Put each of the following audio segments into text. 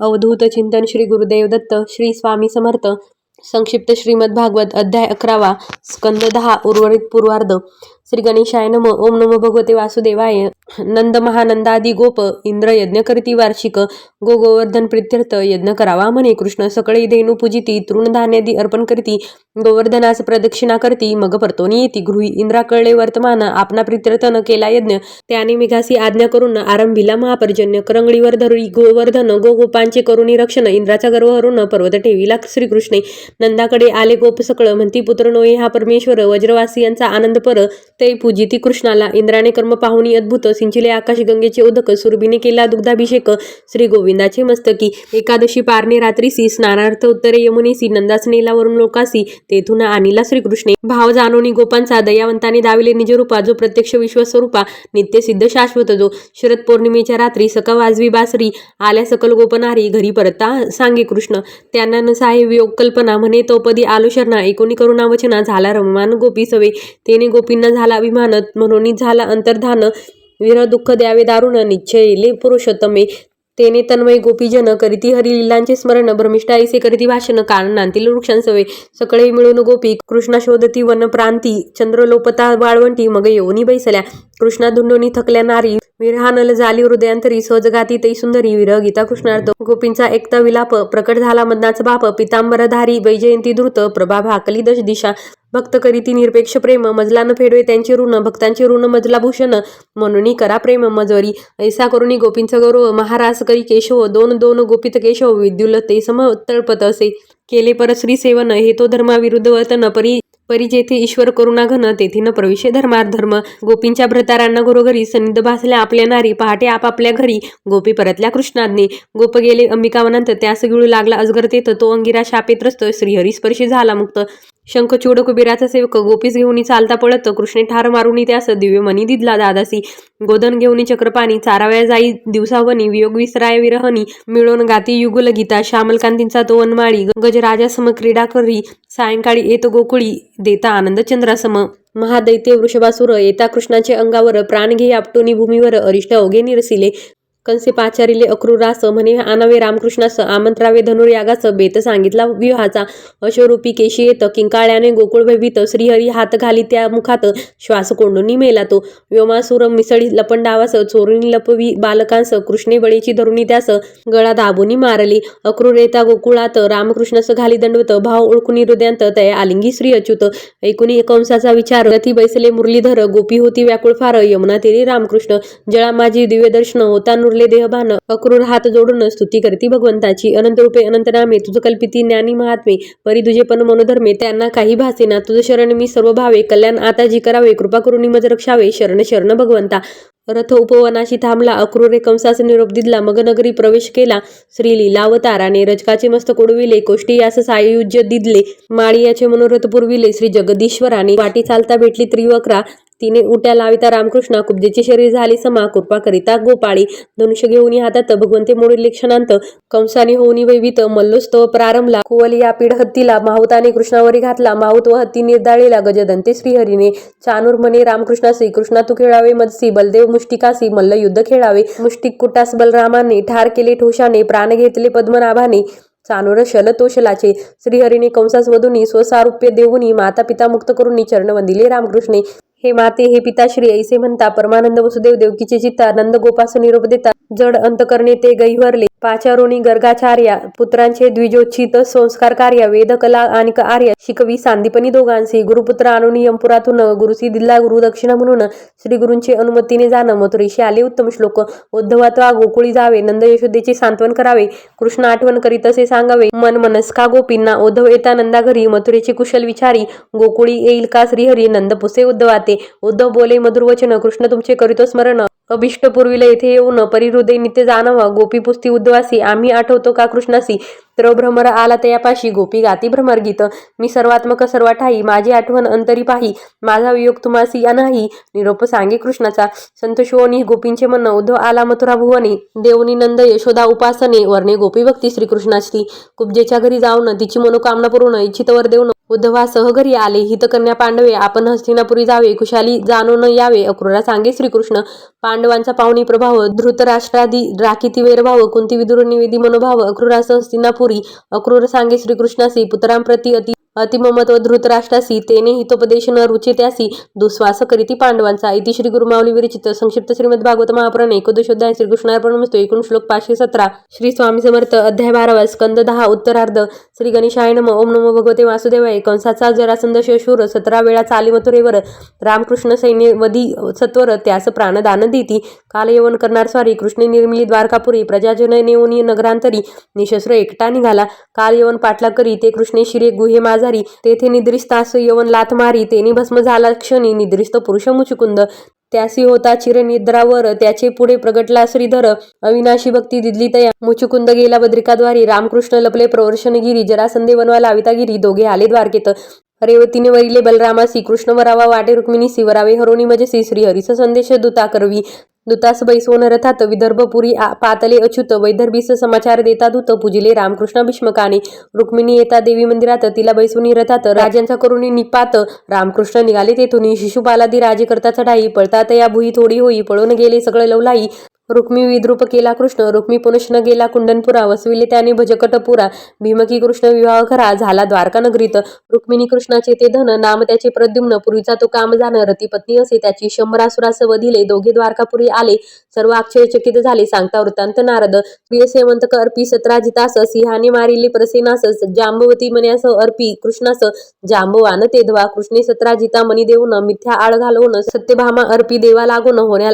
अवधूत चिंतन श्री गुरुदेव दत्त श्री स्वामी समर्थ संक्षिप्त श्रीमद भागवत अध्याय अकरावा स्कंद दहा उर्वरित पूर्वार्ध. श्री गणेशाय नम ओम नमो भगवते वासुदेवाय। नंद महानंदादी गोप इंद्र यज्ञ करीती वार्षिक गो गोवर्धन प्रित्यर्थ यज्ञ करावा म्हणे। कृष्ण सकळी धेनू पूजिती तृणधान्यादी अर्पण करीती गोवर्धनास प्रदक्षिणा करती मग परतोनी येती गृही। इंद्रा कळले वर्तमान आपणा प्रित्यर्थ न केला यज्ञ। त्याने मिघासी आज्ञा करून आरंभिला महापर्जन्य करंगळीवर धरी गोवर्धन गो गोपांचे करुणी रक्षण इंद्राचा गर्व हरून पर्वत ठेवीला श्रीकृष्णे। नंदाकडे आले गोप सकळ म्हणती पुत्र नोये हा परमेश्वर वज्रवासी यांचा आनंद पर ते पूजिती कृष्णाला इंद्राने कर्म पाहुणी अद्भुत सिंचिले आकाश गंगेचे उदक सुरभीने केला दुग्धाभिषेक श्री गोविंदाचे मस्तकी एकादशी पारणे रात्रीसी स्नानार्थ उत्तरे यमुनेसी नंदास नेला वरून लोकासी तेथून आणिला श्रीकृष्णे. भाव जाणोनी गोपांचा दयावंताने दाविले निजरूपा जो प्रत्यक्ष विश्वस्वरूपा नित्य सिद्ध शाश्वत जो. शरद पौर्णिमेच्या रात्री सका वाजवी बासरी आल्या सकल गोपनारी घरी परता सांगे कृष्ण. त्यांना न साहेब योग कल्पना म्हणे तोपदी आलोशरणा शरणा एकोणी करुणा वचना झाला रममान गोपी सवे. तेने गोपींना झाला अभिमान म्हणून झाला. अंतर्धान विरह दुःख द्यावे दारुण निश्चयले पुरुषोत्तमे. तेने तन्मय गोपीजन करीती हरिलीलांचे स्मरण भ्रमिष्ठाईसे करीती भाषण कारणांतील वृक्षांसवे सकळे मिळून गोपी कृष्णा शोधती वन प्रांती चंद्रलोपता वाळवंटी मग येऊनी बैसल्या. कृष्णा धुंडोनी थकल्या नारी विरहानल झाली हृदयांतरी सहजगाती तै सुंदरी विरह गीता कृष्णार्थ. गोपींचा एकता विलाप प्रकट झाला मदनाचा बाप पितांबरधारी वैजयंती द्रुत प्रभा भाकली दश दिशा भक्त करीती निरपेक्ष प्रेम मजला न फेडवे त्यांचे ऋण भक्तांचे ऋण मजला भूषण म्हणून करा प्रेम मजवरी. ऐसा करुणी गोपींचा गौरव महारास करी केशव दोन दोन गोपित केशव विद्युल ते सम तळपत असे. केले परश्री सेवन हे तो धर्माविरुद्ध वर्तन परी परी जेथे ईश्वर करुणा घन तेथे न प्रविशे धर्माधर्म गोपींच्या भ्रतारांना घरोघरी सनिध भासल्या आपल्या नारी पहाटे आपापल्या घरी गोपी परतल्या कृष्णाज्ञे. गोप गेले अंबिकावनंत त्यास गिळू लागला अजगर तेथ तो अंगिरा शापेत्रस्त श्रीहरी स्पर्शी झाला मुक्त. शंखचूड कुबीराचा सेवक गोपीस घेऊन चालता पळत कृष्णे ठार मारुनी त्यास दिव्य मनी दिदला दादासी. गोधन घेऊन चक्रपाणी चाराव्या जाई दिवसावनी वियोग विसराय विरहनी मिळून गाती युगुल गीता श्यामलकांतींचा तो वनमाळी गजराजा सम क्रीडा करी सायंकाळी येत गोकुळी देता आनंदचंद्रासम. महादैत्य वृषभासुर येता कृष्णाचे अंगावर प्राण घे आपटोनी भूमीवर अरिष्ट अवघे निरसिले. कंसे पाचारिले अक्रूरास म्हणे आनावे रामकृष्णास आमंत्रावे धनुर्यागास बेत सांगितला व्यूहाचा अशोरूपी केशी येत किंकाळ्याने गोकुळ भयभीत श्रीहरी हात घाली त्या मुखात श्वास कोंडूनी मेला तो. व्योमासुर मिसळी लपंडावास चोरुनी लपवी बालकांस कृष्णे बळीची धरुणी त्यास गळा दाबुनी मारली. अक्रूरेता गोकुळात रामकृष्णास घाली दंडवत भाव ओळखुनी हृदयांत तया आलिंगी श्री अच्युत. ऐकुनी कंसाचा विचार रथी बैसले मुरलीधर गोपी होती व्याकुळ फार यमुना तिरी रामकृष्ण. जळा माझी दिव्य दर्शन होता नुरले देहभान अक्रूर हात जोडून स्तुती करती भगवंताची. अनंत रूपे अनंत नामे तुझ कल्पिती ज्ञानी महात्मे परी तुझे पण मनोधर्मे त्यांना काही भासेना तुझ शरण मी सर्व भावे कल्याण आता जी करावे कृपा करून मज रक्षावे शरण शरण भगवंता. रथ उपवनाशी थांबला अक्रूरे कंसास निरोप दिला मगनगरी प्रवेश केला. श्री लीलावताराने रजकाचे मस्त कोडविले कोष्टी यास सायुज्य दिदले. माळियाचे मनोरथ पुरविले श्री जगदीश्वराने वाटी चालता भेटली त्रिवक्रा. तिने उट्या लाविता रामकृष्णा कुब्जेची शरीर झाली समा कृपा करिता गोपाळी. धनुष्य घेऊन हातात भगवंते मोडील क्षणांत कंसाने होऊनी वैवित मल्लोस्तव प्रारंभला. कुवली या पीड हत्तीला माहुताने कृष्णावरी घातला. माहुत व हत्ती निर्दाळीला गजदंते श्रीहरीने. चानूर म्हणे रामकृष्णासी कृष्णा तू खेळावे मदसी बलदेव मुष्टिकासी मल्ल युद्ध खेळावे. मुष्टिक कुटास बलरामाने ठार केले ठोशाने प्राण घेतले पद्मनाभाने. चानूर शल श्रीहरिणी कंसास वधूनी स्वसारुप्य देऊनी माता पिता मुक्त करून चरणवंदिले रामकृष्णे. हे माते हे पिताश्री ऐसे म्हणता परमानंद वसुदेव देवकीचे चित्ता नंद गोपास निरोप देता जड अंतकरणे ते गहिवरले. पाचारोणी गर्गाचार्या पुत्रांचे द्विजोच्छित संस्कार कार्य वेदकला आणि आर्य शिकवी सांदीपनी दोघांसी गुरुपुत्र आणून यमपुरातून गुरुसी दिल्ला गुरुदक्षिणा म्हणून श्री गुरूंचे अनुमतीने जाणं. मथुरेशी आले उत्तम श्लोक. उद्धवत्वा गोकुळी जावे. नंद यशोदेचे सांत्वन करावे. कृष्ण आठवण करीत असे सांगावे. मन मनस्का गोपींना उद्धव येता नंदा घरी मथुरेची कुशल विचारी गोकुळी येईल का श्रीहरी? नंद पुसे उद्धवाते उद्धव बोले मधुर वचन कृष्ण तुमचे करीतो स्मरण. अभिष्ट पूर्वीला येथे येऊन परिहृदय नित्य जाणवा. गोपी पुस्ती उद्धवासी आम्ही आठवतो का कृष्णासी? तर भ्रमर आला तयापाशी गोपी गाती भ्रमरगीत मी सर्वात्मक सर्व ठाई माझी आठवण अंतरी पाही. माझा वियोग तुम्हासी नाही. निरोप सांगे कृष्णाचा. संतोषोनी गोपींचे मन उद्धव आला मथुरा भुवनी. देवनी नंद यशोदा उपासने. वर्णे गोपी भक्ती श्रीकृष्णाची कुब्जेच्या घरी जाऊन तिची मनोकामना पूर्ण. इच्छितवर देऊन उद्धवासह घरी आले. हितकन्या पांडवे आपण हस्तिनापुरी जावे. कुशाली न यावे. अक्रूरा सांगे श्रीकृष्ण. पांडवांचा पाहुणी प्रभाव धृतराष्ट्रादी राखीती वैरभाव कुंती विदुर निवेदी मनोभाव अक्रूरासह हस्तिनापुरी अक्रूर सांगे श्रीकृष्णासी पुत्रांप्रती अति अतिममत्व धृतराष्ट्रासी तेने हितोपदेश न रुचे दुस्वास करीती पांडवांचा. इति श्री गुरुमावली विरचित संक्षिप्त श्रीमद भागवत महापुराण एकोदशोध्याय श्रीकृष्णार्पणमस्तु एकूण श्लोक पाचशे सतरा. श्री स्वामी समर्थ अध्याय बारावा स्कंद दहा उत्तरार्ध. श्री गणेशाय नम. ओम नमो भगवते वासुदेवाय. कंसाचा जरासंद शूर सतरा वेळा चाली मथुरेवर. रामकृष्ण सैन्य वधी सत्वर त्यास प्राणदान देती. काल यवन करणार स्वारी कृष्ण निर्मिली द्वारकापुरी. प्रजाजन नेऊनी नगरांतरी. निशस्त्र एकटा निघाला. काल यवन पाटला करी ते कृष्णे शिरे गुहे आजारी. तेथे निद्रिस्तास यवन लाथ मारी तेनी भस्म झाला. क्षणी निद्रिस्त पुरुष मुचुकुंद. त्यासी होता चिरनिद्रावर त्याचे पुढे प्रगटला श्रीधर. अविनाशी भक्ती दिदली तया. मुचुकुंद गेला बद्रिकाद्वारी. रामकृष्ण लपले प्रवर्षणगिरी जरासंदे वनवा लावितागिरी दोघे आले द्वारकेत. रेवतीने वरिले बलरामासी कृष्ण वरावा वाटे रुक्मिणी वरावे हरोणी मजसी श्री हरिस संदेश दूता करवी दुतास बैसवून रथात विदर्भपुरी पातले अच्युत वैदर्भीस समाचार देता दूत पूजिले रामकृष्ण भीष्मकाने रुक्मिणी येता देवी मंदिरात तिला बैसवून रथात राजांचा करुणी निपात रामकृष्ण निघाले तेथून शिशुपालादी राजे करता चढाई पळतात या भुई थोडी होई पळून गेले सगळं लवलाई रुक्मी विद्रुप केला कृष्ण रुक्मी पुनश्न गेला कुंडनपुरा वसविले त्याने भजकटपुरा भीमकी कृष्ण विवाह खरा झाला द्वारका नगरीत रुक्मिणी कृष्णाचे ते धन नाम त्याचे प्रद्युम्न पूर्वीचा तो काम जाण रती पत्नी असे त्याची शंभरासुरास दिले दोघे द्वारकापुरी आले सर्व आश्चर्यचकित झाले सांगता वृत्तांत नारद प्रियसेवंत अर्पी सत्राजितास सिंहाने मारिले प्रसेनास जांबवती मन्यास अर्पी कृष्णास जांबवान तेधवा कृष्णे सत्राजिता मनी देऊन मिथ्या आळ घालवून सत्यभामा अर्पी देवा लागून होण्या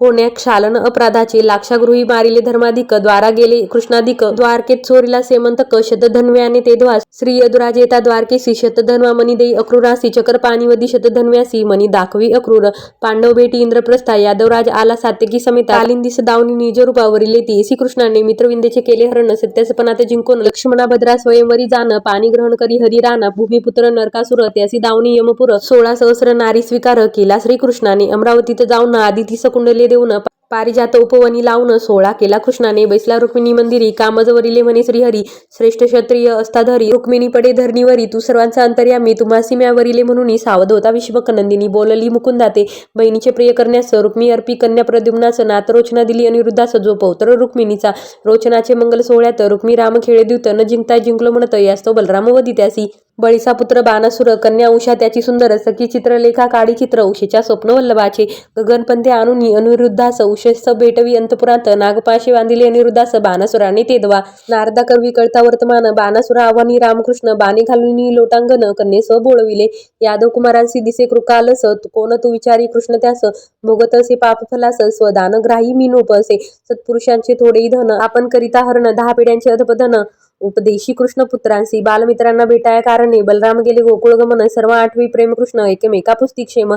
होण्या क्षालन अपराधाचे लाक्षागृही मारिले धर्माधिक द्वारा गेले कृष्णाधिक द्वारकेत चोरीला सेमंतक शतधन्व्याने ते ध्वास श्री यदुराजेता द्वारकेसी शतधन्वा मनी देई अक्रूरासी चकर पाणीवदी शतधन्व्यासी मनी दाखवी अक्रूर पांडव भेटी इंद्रप्रस्था यादवराज आला सात्यकी समेत आलिंदिस दावनी निज रूपावरील ती श्री कृष्णाने मित्रविंदेचे केले हरण सत्यासपणात जिंकून लक्ष्मणा भद्रा स्वयंवरी जाण पाणी ग्रहण करी हरिराना भूमिपुत्र नरकासुर त्यासी दावनी यमपुर सोळा सहस्र नारी स्वीकार केला श्रीकृष्णाने अमरावतीत जाऊन आदिती सकुंडले देऊ न पारिजात उपवनी लावून सोळा केला कृष्णाने. बैसला रुक्मिणी मंदिरी कामजवरिले म्हणे श्रीहरी. श्रेष्ठ क्षत्रिय अस्ताधरी रुक्मिणी पडे धरणीवरी. तू सर्वांचा अंतर्यामी तुम्हा सीम्यावरिले म्हणून सावध होता. विश्वकनंदिनी बोलली मुकुंदाते बहिणीचे प्रिय करण्यास रुक्मी अर्पी कन्या प्रद्युम्नास नातरोचना दिली अनिरुद्धास जो पौत्र रुक्मिणीचा रोचनाचे मंगल सोहळ्यात रुक्मी राम खेळे द्युत न जिंकता जिंकलो म्हणत यास्तव बलराम वधी त्यासी बळीचा पुत्र बाणासुर कन्या उषा त्याची सुंदर सखी चित्रलेखा काळी चित्र उषेच्या स्वप्नवल्लभाचे गगनपंथे आणून अनिरुद्धास उषस भेटवी अंतपुरात नागपाशे बांधिले अनिरुद्धास बाणासुराने तेदवा. नारदा कवी कळता वर्तमान बाणासुरा आव्हानी रामकृष्ण बाणे घालून लोटांगण कन्येस बोळविले. यादव कुमारांसी दिसे कृकालस कोण तू विचारी कृष्ण त्यास. भोगतसे पापफलास स्वदान ग्राही मी नोपसे सत्पुरुषांचे थोडे धन आपण करिता हरण दहा पिढ्यांचे अधपधन उपदेशी कृष्ण पुत्रांसी बालमित्रांना भेटाया कारणे. बलराम गेले गोकुळ गमन सर्व आठवी प्रेम कृष्ण एकमेका पुस्तिक्षेम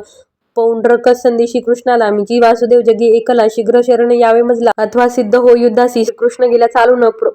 क्षेम संधी संदेशी कृष्णाला जी वासुदेव जगी एकला शीघ्र शरण यावे मजला. अथवा सिद्ध हो युद्धासी. कृष्ण गेला चालून प्र-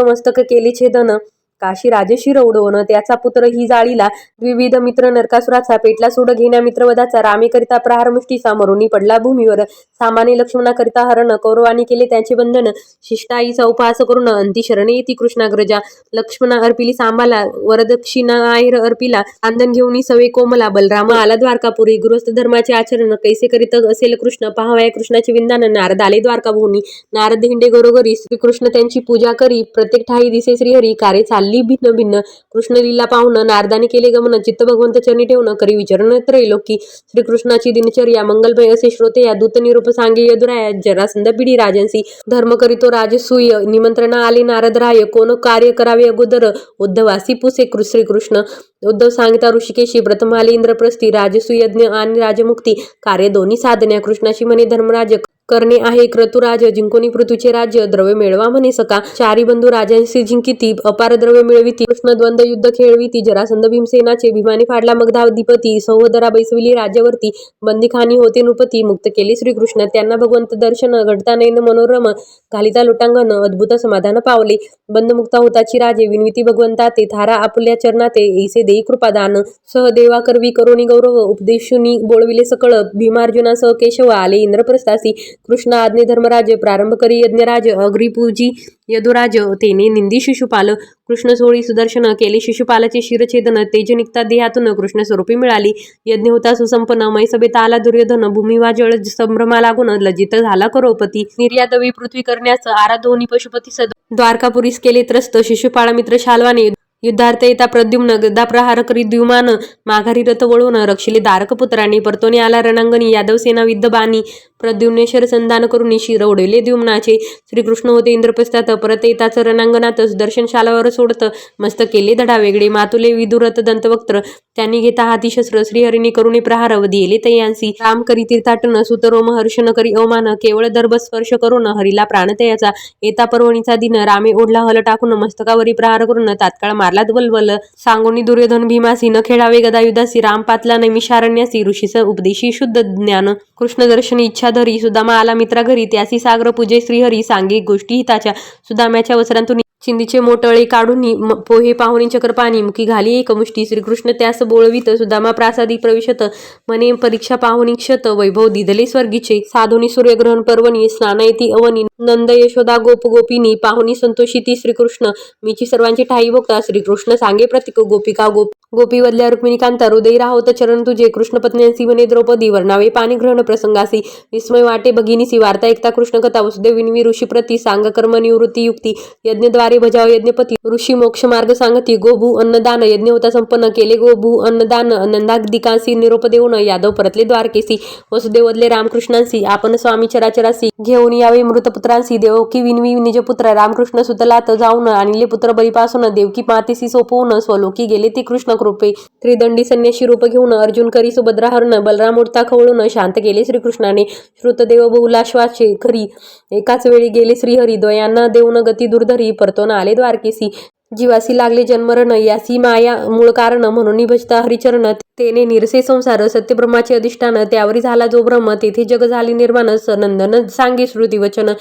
मस्तक केली छेदन. काशी राजेशी रौडवण त्याचा पुत्र ही जाळीला विविध मित्र नरकासुराचा पेटला सोड घेण्या मित्रवधाचा रामेकरिता प्रहार मुष्टीचा मरुनी पडला भूमीवर. सामान्य लक्ष्मणाकरिता हरण कौरवानी केले त्यांचे बंधन. शिष्टाईचा उपहास करून अंती शरणे येती कृष्णाग्रजा. लक्ष्मणा अर्पिली सांभाला वरदक्षिणा आयर अर्पिला आंदन घेऊन सवे कोमला बलराम आला द्वारकापुरी. गृहस्थ धर्माचे आचरण कैसे करीत असेल कृष्ण? पहावया कृष्णाचे विंदान नारद आले द्वारकाभूनी नारद हिंडे घरोघरी. श्रीकृष्ण त्यांची पूजा करी. प्रत्येक ठाई दिसे श्रीहरी. कार्य चालले. भिन्न भिन्न कृष्ण लीला पाहुणं नारदाने केले गमन चित्त भगवंत चरणी ठेवणं करी विचरण त्रैलोकी श्रीकृष्णाची दिनचर्या मंगलमय असे श्रोते या दूत निरूप सांगे यदुराया जरासंध पिढी राजन्सी धर्म करीतो राजसूय निमंत्रणा आले नारदराय कोण कार्य करावे अगोदर? उद्धवासी पुसे श्रीकृष्ण. उद्धव सांगता ऋषिकेशी प्रथम आले इंद्रप्रस्थी राजसूयज्ञ आणि राजमुक्ती. कार्य दोन्ही साधन्या कृष्णाशी म्हणे धर्मराज. करणे आहे. क्रतुराज जिंकोनी पृथ्वीचे राज्य द्रव्य मिळवा म्हणे सका. चारी बंधू राजांशी जिंकिती अपार द्रव्य मिळविती कृष्ण द्वंद्व युद्ध खेळविती जरासंध भीमसेनाचे भीमाने फाडला मग धावधिपती सहोदरा बैसविली राज्यावरती. बंदीखानी होते नृपती मुक्त केले श्रीकृष्ण. त्यांना भगवंत दर्शन घडता नयन मनोरम घालिता लोटांगण अद्भुत समाधान पावले. बंदमुक्ता होताची राजे विनविती भगवंता ते थारा आपल्या चरणाते ऐसे देई कृपादान. सहदेवा करवी करोनी गौरव उपदेशुनी बोळविले सकळ भीमार्जुना सह केशव आले इंद्रप्रस्थासी. कृष्ण आज्ञे धर्मराज प्रारंभ करी यज्ञराज अग्रिपूजी यदुराज तेने निंदी शिशुपाल कृष्ण सोळी सुदर्शन केले शिशुपालाचे शिरछेदन तेज निघता देहातून कृष्ण स्वरूपी मिळाली यज्ञ होता सुसंपन्न मैसभेत आला दुर्योधन भूमिवा जळ संभ्रमा लागून लज्जित झाला करोपती निर्यादवी पृथ्वी करण्यास आराधोनी पशुपती सद द्वारकापुरीस केले त्रस्त शिशुपाळ मित्र शालवाने युद्धार्थ येता प्रद्युम्न गदा प्रहार करी द्युमान माघारी रथ वळून रक्षिले दारक पुत्रांनी परतोने आला रणांगणी. यादव सेना विद्यबानी प्रद्युम्नेश्वर संधान करून शिर उडविले द्युम्नाचे. श्रीकृष्ण होते इंद्रप्रस्थात. परत येताच रणांगणात सुदर्शन शालावर सोडत मस्त केले धडा वेगळे. मातुले विदुरत दंतवक्त्र. त्यांनी घेता हाती शस्त्र. श्रीहरिणी करुणी प्रहार. दिले तयांसी. राम करी तीर्थाटन. सुतरोम हर्षण करी अवमान. केवळ दर्भ स्पर्श करून हरिला प्राणतयाचा येता पर्वणीचा दिन. रामे ओढला हल टाकून मस्तकावरी प्रहार करून तात्काळ मारला वलवल. सांगोनी दुर्योधन भीमासी न खेळावे गदायुधासी राम पातला नैमिषारण्यासी ऋषीस उपदेशी शुद्ध ज्ञान कृष्ण दर्शन इच्छा धरी सुदामा आला मित्रा घरी त्यासी सागर पूजे श्रीहरी सांगे गोष्टी हिताच्या सुदाम्याच्या वस्त्रांतून चिंदीचे मोटळे काढून म- पोहे पाहुणी चक्रपाणी मुखी घाली एक मुष्टी श्रीकृष्ण त्यास बोळवित सुदामा प्रासादी प्रविशत मने परीक्षा पाहुणी क्षत वैभव दिदले स्वर्गीचे साधुनी सूर्यग्रहण पर्वणी स्नानयती अवनी नंद यशोदा गोप गोपिनी पाहुणी संतोषिती श्रीकृष्ण मीची सर्वांची ठाई भोगता श्रीकृष्ण सांगे प्रतीक गोपिका गोप गोपी वदल्या रुक्मिणीकांता हृदय राहोत चरण तुझे कृष्ण पत्न्यांसी म्हणे द्रौपदी वर्णावे पाणी ग्रहण प्रसंगासी विस्मय वाटे भगिनीसी वार्ता एकता कृष्ण कथा वसुदेव विनवी ऋषी प्रती सांग कर्म निवृत्ती युक्ती यज्ञद्वारे भजाव यज्ञपती ऋषी मोक्ष मार्ग सांगती गोभू अन्नदान यज्ञ होता संपन्न केले गोभू अन्नदान नंदादिकांसी निरोप देऊन यादव परतले द्वारकेसी वसुदेव वदले रामकृष्णांसी आपण स्वामी चराचरासी घेऊन यावे मृतपुत्रांसी देवकी विनवी निजपुत्र रामकृष्ण सुतलात जाऊन आणले पुत्र बळीपासून देवकी मातेसी सोपवून स्वलोकी गेले ते कृष्ण कृपे त्रिदंडी संन्याशी रूप घेऊन अर्जुन करी सुभद्रा हरण बलराम उडता खवळून शांत केले श्रीकृष्णाने. श्रुतदेव बहुलाश्वाचे खरी. एकाच वेळी गेले श्रीहरी द्वयांना देऊन गती दुर्धरी परतोन आले द्वारकेसी. जीवासी लागले जन्मरण यासी माया मूळ कारण म्हणून निभजता हरिचरण. तेने निरसे संसार सत्यब्रह्माचे अधिष्ठान त्यावरी झाला जो ब्रह्म तेथे जग झाली निर्माण सनंदन सांगे श्रुती वचन.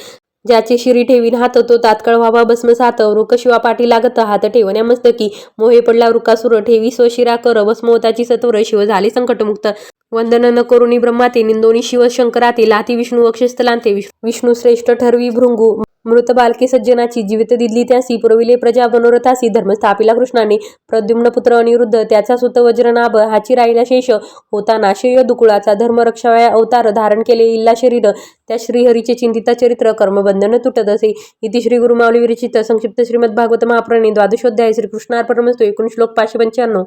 ज्याचे शिरी ठेवीन हात तो तात्काळ व्हावा भस्मसात वृक शिवा पाठी लागत हात ठेवण्या मस्तकी. मोहे पडला वृकासुर ठेवी स्वशिरा कर भस्मवताची सत्वर शिव झाले संकटमुक्त. वंदन न करुणी ब्रह्माते निंदोनी शिव शंकराते लाती विष्णू. वक्षस्थलांते विष्णू श्रेष्ठ ठरवी भृंगू. मृत बालके सज्जनाची जीवित दिली त्यासी पुरविले प्रजा मनोरथासी धर्मस्थापिला कृष्णाने. प्रद्युम्न पुत्र अनिरुद्ध त्याचा सुत वज्रनाभ हाची राहिला शेष. होता नाशय दुकुळाचा धर्म रक्षावया अवतार धारण केले इल्ला शरीर. त्या श्रीहरीचे चिंतिता चरित्र कर्मबंधन तुटत असे. इति श्री गुरुमावली विरचित संक्षिप्त श्रीमद भागवत महापुराणे द्वादशोध्याय श्रीकृष्णार्पणमस्तू एकूण श्लोक पाचशे पंच्याण्णव.